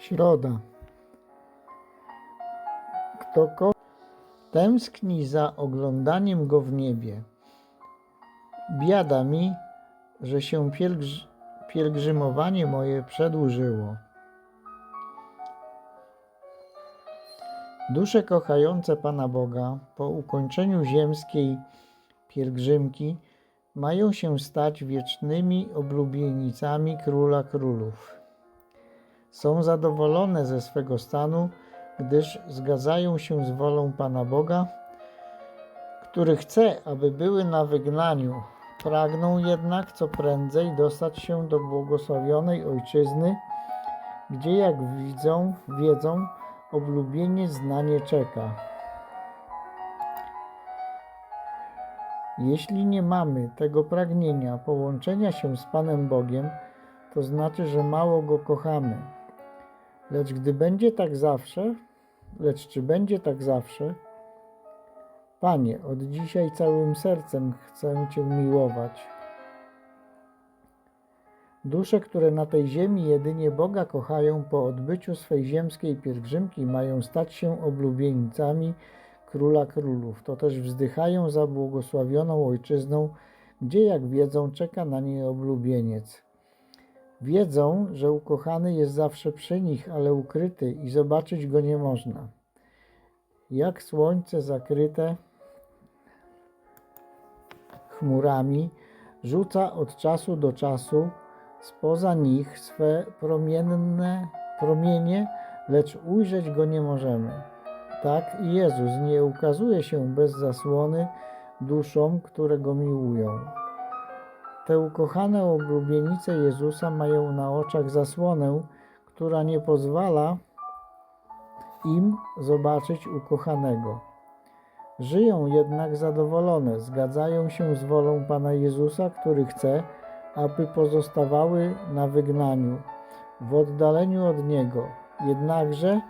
Środa. Kto ko- tęskni za oglądaniem go w niebie. Biada mi, że się pielgrz- pielgrzymowanie moje przedłużyło. Dusze kochające Pana Boga po ukończeniu ziemskiej pielgrzymki mają się stać wiecznymi oblubienicami Króla Królów. Są zadowolone ze swego stanu, gdyż zgadzają się z wolą Pana Boga, który chce, aby były na wygnaniu. Pragną jednak co prędzej dostać się do błogosławionej ojczyzny, gdzie jak widzą, wiedzą, oblubieniec znanie czeka. Jeśli nie mamy tego pragnienia połączenia się z Panem Bogiem, to znaczy, że mało Go kochamy. Lecz gdy będzie tak zawsze, lecz czy będzie tak zawsze? Panie, od dzisiaj całym sercem chcę Cię miłować. Dusze, które na tej ziemi jedynie Boga kochają po odbyciu swej ziemskiej pielgrzymki, mają stać się oblubieńcami Króla Królów. To też wzdychają za błogosławioną ojczyzną, gdzie, jak wiedzą, czeka na nie oblubieniec. Wiedzą, że ukochany jest zawsze przy nich, ale ukryty i zobaczyć go nie można. Jak słońce zakryte chmurami rzuca od czasu do czasu spoza nich swe promienne promienie, lecz ujrzeć go nie możemy. Tak i Jezus nie ukazuje się bez zasłony duszom, które go miłują. Te ukochane oblubienice Jezusa mają na oczach zasłonę, która nie pozwala im zobaczyć ukochanego. Żyją jednak zadowolone, zgadzają się z wolą Pana Jezusa, który chce, aby pozostawały na wygnaniu, w oddaleniu od Niego. Jednakże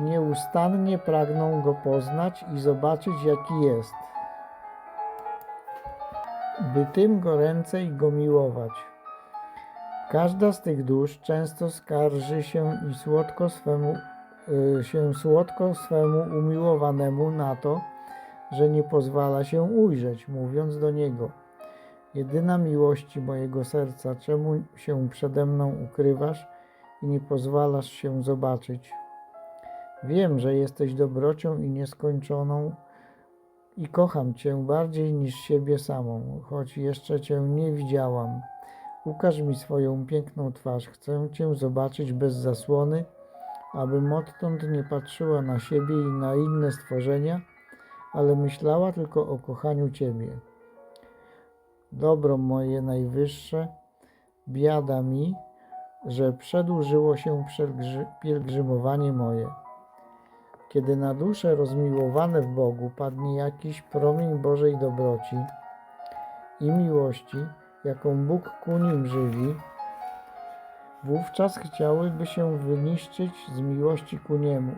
nieustannie pragną Go poznać i zobaczyć, jaki jest, by tym goręcej Go miłować. Każda z tych dusz często skarży się i słodko swemu, y, się słodko swemu umiłowanemu na to, że nie pozwala się ujrzeć, mówiąc do niego: Jedyna miłości mojego serca, czemu się przede mną ukrywasz i nie pozwalasz się zobaczyć? Wiem, że jesteś dobrocią i nieskończoną i kocham Cię bardziej niż siebie samą, choć jeszcze Cię nie widziałam. Ukaż mi swoją piękną twarz, chcę Cię zobaczyć bez zasłony, abym odtąd nie patrzyła na siebie i na inne stworzenia, ale myślała tylko o kochaniu Ciebie. Dobro moje najwyższe, biada mi, że przedłużyło się pielgrzy- pielgrzymowanie moje. Kiedy na dusze rozmiłowane w Bogu padnie jakiś promień Bożej dobroci i miłości, jaką Bóg ku nim żywi, wówczas chciałyby się wyniszczyć z miłości ku niemu,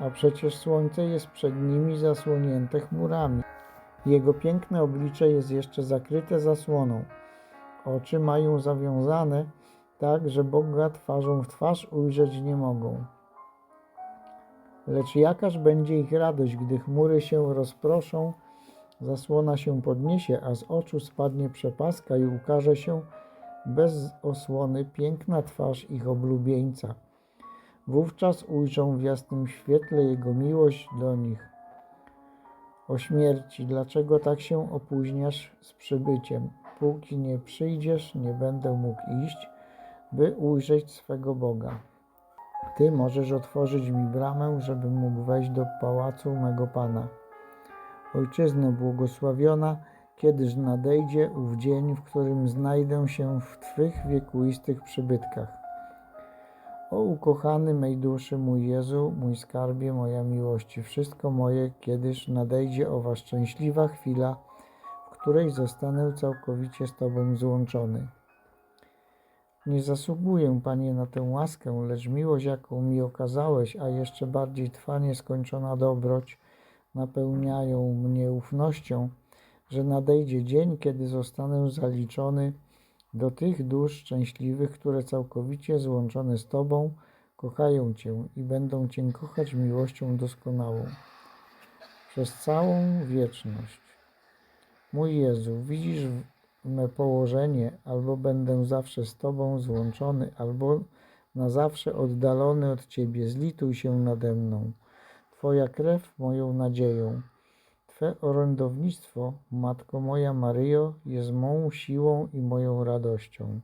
a przecież słońce jest przed nimi zasłonięte chmurami. Jego piękne oblicze jest jeszcze zakryte zasłoną. Oczy mają zawiązane tak, że Boga twarzą w twarz ujrzeć nie mogą. Lecz jakaż będzie ich radość, gdy chmury się rozproszą, zasłona się podniesie, a z oczu spadnie przepaska i ukaże się bez osłony piękna twarz ich oblubieńca. Wówczas ujrzą w jasnym świetle Jego miłość do nich. O śmierci, dlaczego tak się opóźniasz z przybyciem? Póki nie przyjdziesz, nie będę mógł iść, by ujrzeć swego Boga. Ty możesz otworzyć mi bramę, żebym mógł wejść do pałacu mego Pana. Ojczyzno błogosławiona, kiedyż nadejdzie ów dzień, w którym znajdę się w Twych wiekuistych przybytkach. O ukochany mej duszy, mój Jezu, mój skarbie, moja miłości, wszystko moje, kiedyż nadejdzie owa szczęśliwa chwila, w której zostanę całkowicie z Tobą złączony. Nie zasługuję, Panie, na tę łaskę, lecz miłość, jaką mi okazałeś, a jeszcze bardziej Twa nieskończona dobroć, napełniają mnie ufnością, że nadejdzie dzień, kiedy zostanę zaliczony do tych dusz szczęśliwych, które całkowicie złączone z Tobą kochają Cię i będą Cię kochać miłością doskonałą przez całą wieczność. Mój Jezu, widzisz położenie, albo będę zawsze z Tobą złączony, albo na zawsze oddalony od Ciebie. Zlituj się nade mną. Twoja krew moją nadzieją. Twe orędownictwo, Matko moja Maryjo, jest mą siłą i moją radością.